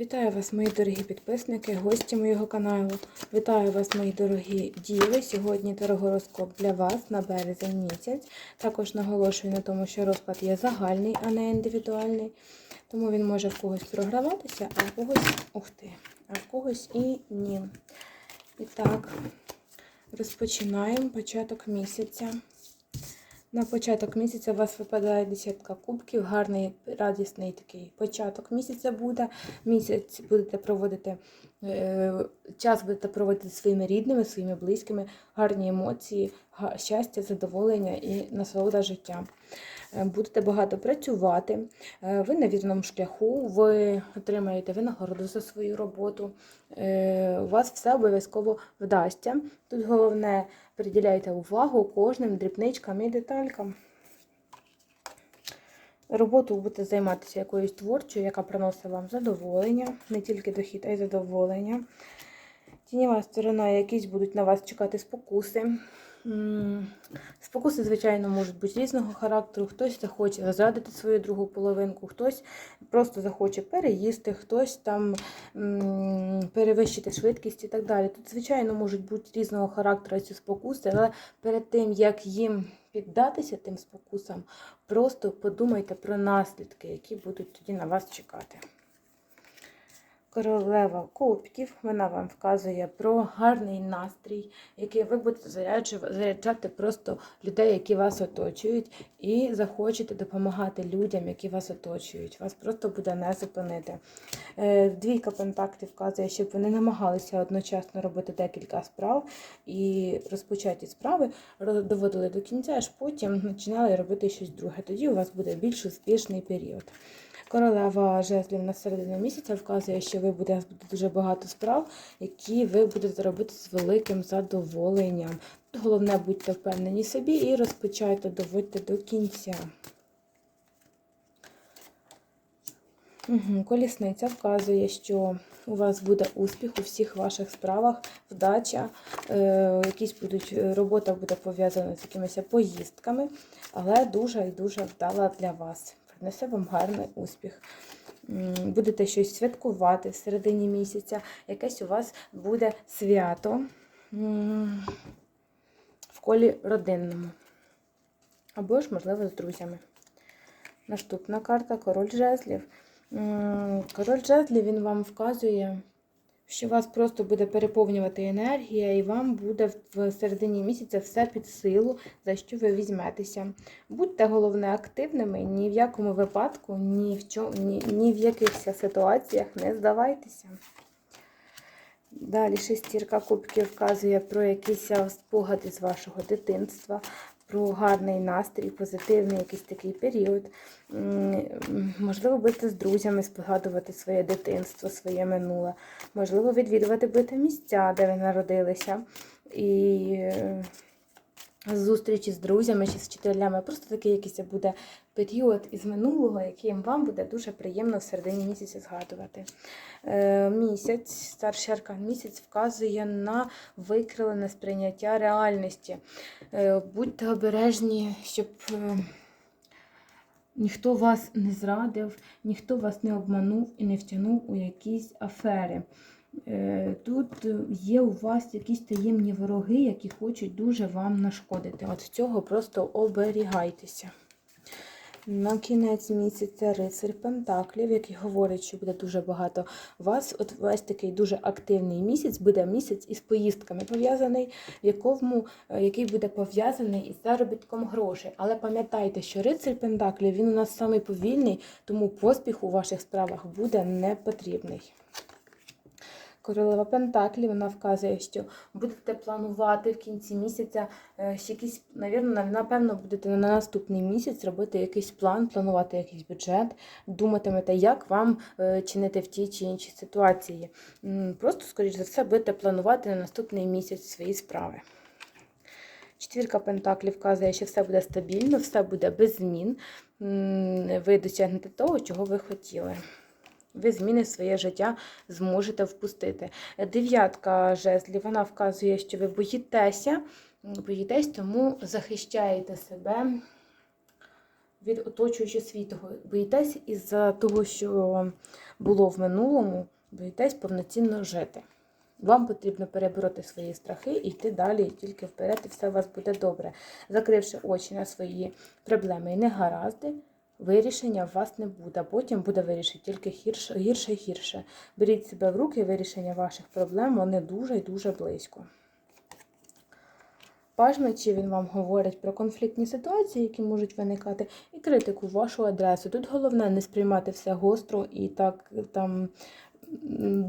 Вітаю вас, мої дорогі підписники, гості моєго каналу. Вітаю вас, мої дорогі діви. Сьогодні тарогороскоп для вас на березень місяць. Також наголошую на тому, що розклад є загальний, а не індивідуальний. Тому він може в когось програватися, а в когось ух ти, а в когось і ні. І так, розпочинаємо початок місяця. На початок місяця у вас випадає десятка кубків, гарний радісний такий початок місяця буде. Місяць будете проводити е, час будете проводити своїми рідними, своїми близькими, гарні емоції, щастя, задоволення і насолода життя. Е, Будете багато працювати, е, ви на вірному шляху, ви отримаєте винагороду за свою роботу. У вас все обов'язково вдасться. Тут головне приділяйте увагу кожним дрібничкам і деталькам. Роботу будете займатися якоюсь творчою, яка приносить вам задоволення, не тільки дохід, а й задоволення. Тіньова сторона, якісь будуть на вас чекати спокуси. Спокуси, звичайно, можуть бути різного характеру. Хтось захоче розрадити свою другу половинку, хтось просто захоче переїсти, хтось там перевищити швидкість і так далі. Тут, звичайно, можуть бути різного характеру ці спокуси, але перед тим, як їм піддатися тим спокусам, просто подумайте про наслідки, які будуть тоді на вас чекати. Королева Кубків, вона вам вказує про гарний настрій, який ви будете заряджати просто людей, які вас оточують, і захочете допомагати людям, які вас оточують. Вас просто буде не зупинити. Е, Двійка пентаклів вказує, щоб ви не намагалися одночасно робити декілька справ і розпочаті справи доводили до кінця, аж потім починали робити щось друге. Тоді у вас буде більш успішний період. Королева жезлів на середину місяця вказує, що ви буде дуже багато справ, які ви будете робити з великим задоволенням. Головне будьте впевнені собі і розпочайте, доводьте до кінця. Угу. Колісниця вказує, що у вас буде успіх у всіх ваших справах, вдача, е, якісь будуть е, робота буде пов'язана з якимись поїздками, але дуже і дуже вдала для вас. Принесе вам гарний успіх. Будете щось святкувати в середині місяця, якесь у вас буде свято в колі родинному. Або ж, можливо, з друзями. Наступна карта король жезлів. Король жезлів він вам вказує, що вас просто буде переповнювати енергія, і вам буде в середині місяця все під силу, за що ви візьметеся. Будьте головне активними, ні в якому випадку, ні в, чому, ні, ні в якихось ситуаціях не здавайтеся. Далі шестірка кубків вказує про якісь спогади з вашого дитинства, про гарний настрій, позитивний якийсь такий період. Можливо, будете з друзями спогадувати своє дитинство, своє минуле. Можливо, відвідувати будете місця, де ви народилися. І е, зустрічі з друзями чи з вчителями. Просто такий якийсь буде період із минулого, яким вам буде дуже приємно в середині місяця згадувати. Е, Місяць, старший аркан місяць вказує на викрилене сприйняття реальності. Е, Будьте обережні, щоб. е, Ніхто вас не зрадив, ніхто вас не обманув і не втягнув у якісь афери. Е, Тут є у вас якісь таємні вороги, які хочуть дуже вам нашкодити. От цього просто оберігайтеся. На кінець місяця рицарь Пентаклів, який говорить, що буде дуже багато вас. От весь такий дуже активний місяць буде місяць із поїздками пов'язаний, в якому, е, який буде пов'язаний із заробітком грошей. Але пам'ятайте, що рицарь Пентаклів він у нас самий повільний, тому поспіх у ваших справах буде не потрібний. Королева Пентаклі, вона вказує, що будете планувати в кінці місяця е, навірно, напевно, будете на наступний місяць робити якийсь план, планувати якийсь бюджет, думатимете, як вам е, чинити в тій чи іншій ситуації. Просто, скоріш за все, будете планувати на наступний місяць свої справи. Четвірка Пентаклів вказує, що все буде стабільно, все буде без змін. Ви досягнете того, чого ви хотіли. Ви зміни в своє життя зможете впустити. Дев'ятка жезлів, вона вказує, що ви боїтеся, боїтесь, тому захищаєте себе від оточуючого світу. Боїтесь із-за того, що було в минулому, боїтесь повноцінно жити. Вам потрібно перебороти свої страхи і йти далі, тільки вперед, і все у вас буде добре. Закривши очі на свої проблеми і негаразди, вирішення у вас не буде. Потім буде вирішити тільки гірше, гірше гірше. Беріть себе в руки, вирішення ваших проблем, вони дуже і дуже близько. Паж мечів він вам говорить про конфліктні ситуації, які можуть виникати, і критику в вашу адресу. Тут головне не сприймати все гостро і так там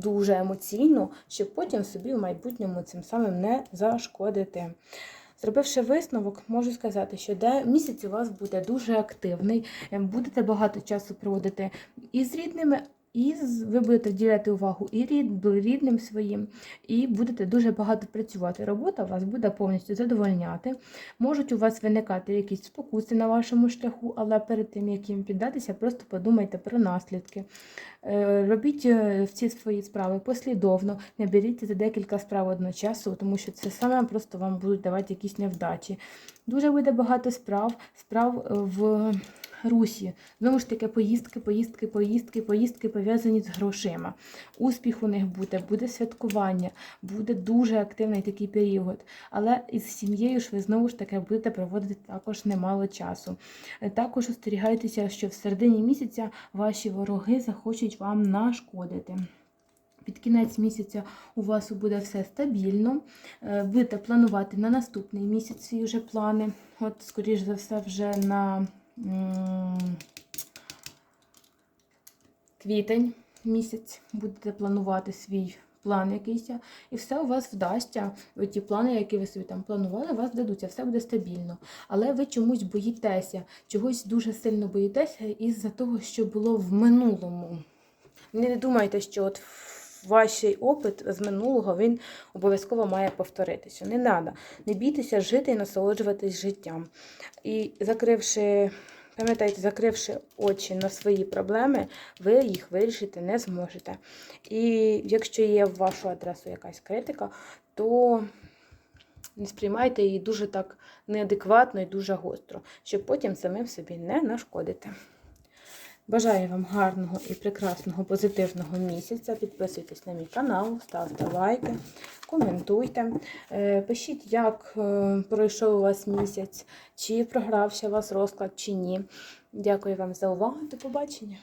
дуже емоційно, щоб потім собі в майбутньому цим самим не зашкодити. Зробивши висновок, можу сказати, що де місяць у вас буде дуже активний, е, будете багато часу проводити і з рідними, і ви будете вділяти увагу і рід, рідним своїм, і будете дуже багато працювати. Робота вас буде повністю задовольняти. Можуть у вас виникати якісь спокуси на вашому шляху, але перед тим, як їм піддатися, просто подумайте про наслідки. Е, Робіть е, всі свої справи послідовно, не беріть за декілька справ одночасу, тому що це саме просто вам будуть давати якісь невдачі. Дуже буде багато справ, справ е, в русі. Знову ж таки, поїздки, поїздки, поїздки, поїздки пов'язані з грошима. Успіх у них буде, буде святкування, буде дуже активний такий період. Але із сім'єю ж ви знову ж таки будете проводити також немало часу. Е, Також остерігайтеся, що в середині місяця ваші вороги захочуть вам нашкодити. Під кінець місяця у вас буде все стабільно. Е, Будете планувати на наступний місяць свої вже плани. От, скоріш за все, вже на квітень місяць будете планувати свій план якийсь, і все у вас вдасться. Ті плани, які ви собі там планували, у вас дадуться, все буде стабільно. Але ви чомусь боїтеся, чогось дуже сильно боїтеся із-за того, що було в минулому. Не думайте, що от ваш опит з минулого він обов'язково має повторитися. Не треба. Не бійтеся жити і насолоджуватись життям. І закривши, пам'ятайте, закривши очі на свої проблеми, ви їх вирішити не зможете. І якщо є в вашу адресу якась критика, то не сприймайте її дуже так неадекватно і дуже гостро, щоб потім самим собі не нашкодити. Бажаю вам гарного і прекрасного позитивного місяця. Підписуйтесь на мій канал, ставте лайки, коментуйте. Е, Пишіть, як е, пройшов у вас місяць, чи програвся у вас розклад, чи ні. Дякую вам за увагу. До побачення.